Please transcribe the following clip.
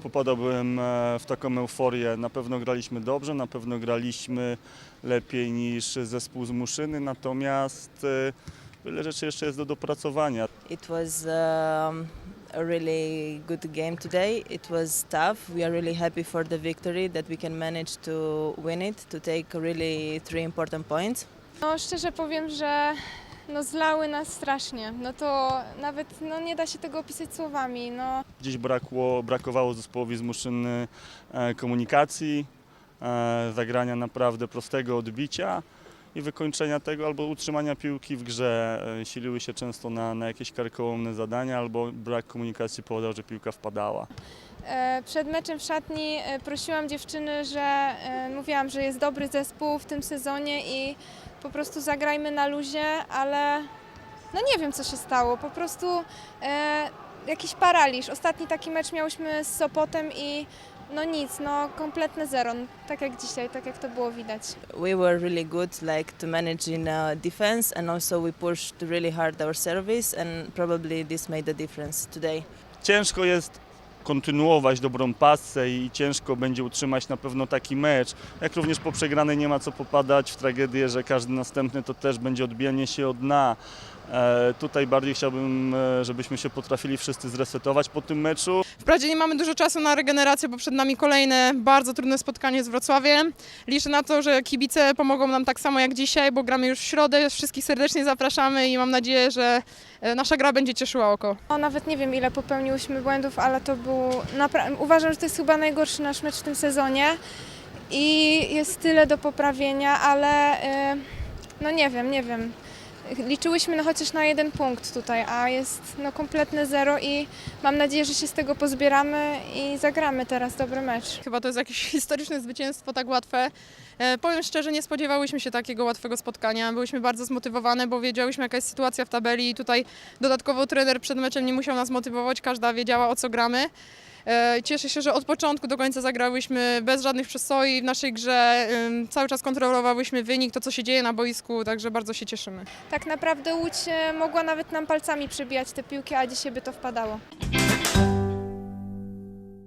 nie popadałbym e, w taką euforię. Na pewno graliśmy dobrze, na pewno graliśmy lepiej niż zespół z Muszyny, natomiast e, wiele rzeczy jeszcze jest do dopracowania. It was um, a really good game today. It was tough. We are really happy for the victory that we can manage to win it, to take really three important points. No szczerze powiem, że no zlały nas strasznie. No to nawet no nie da się tego opisać słowami. No Gdzieś brakło, brakowało zespołowi z e, komunikacji, e, zagrania naprawdę prostego odbicia i wykończenia tego albo utrzymania piłki w grze. E, Siliły się często na, na jakieś karkołomne zadania albo brak komunikacji powodował, że piłka wpadała. E, przed meczem w szatni e, prosiłam dziewczyny, że e, mówiłam, że jest dobry zespół w tym sezonie i po prostu zagrajmy na luzie, ale no nie wiem co się stało. Po prostu e, jakiś paraliż. Ostatni taki mecz miałyśmy z Sopotem i no nic, no kompletne zero. Tak jak dzisiaj, tak jak to było widać. We were really good, like to manage in uh, defense, and also we pushed really hard our service, and probably this made the difference today. Ciężko jest kontynuować dobrą pasę i ciężko będzie utrzymać na pewno taki mecz. Jak również po przegranej nie ma co popadać w tragedię, że każdy następny to też będzie odbijanie się od dna. E, tutaj bardziej chciałbym, e, żebyśmy się potrafili wszyscy zresetować po tym meczu. Wprawdzie nie mamy dużo czasu na regenerację, bo przed nami kolejne bardzo trudne spotkanie z Wrocławiem. Liczę na to, że kibice pomogą nam tak samo jak dzisiaj, bo gramy już w środę. Wszystkich serdecznie zapraszamy i mam nadzieję, że e, nasza gra będzie cieszyła oko. No, nawet nie wiem, ile popełniłyśmy błędów, ale to był. Napra- uważam, że to jest chyba najgorszy nasz mecz w tym sezonie i jest tyle do poprawienia, ale no nie wiem, nie wiem. Liczyłyśmy no chociaż na jeden punkt tutaj, a jest no kompletne zero i mam nadzieję, że się z tego pozbieramy i zagramy teraz dobry mecz. Chyba to jest jakieś historyczne zwycięstwo tak łatwe. E, powiem szczerze, nie spodziewałyśmy się takiego łatwego spotkania. Byłyśmy bardzo zmotywowane, bo wiedziałyśmy jaka jest sytuacja w tabeli i tutaj dodatkowo trener przed meczem nie musiał nas motywować, każda wiedziała o co gramy. E, Cieszę się, że od początku do końca zagrałyśmy bez żadnych przestoi w naszej grze. Cały czas kontrolowałyśmy wynik, to co się dzieje na boisku, także bardzo się cieszymy. Tak naprawdę Łódź e, mogła nawet nam palcami przybijać te piłki, a dzisiaj by to wpadało.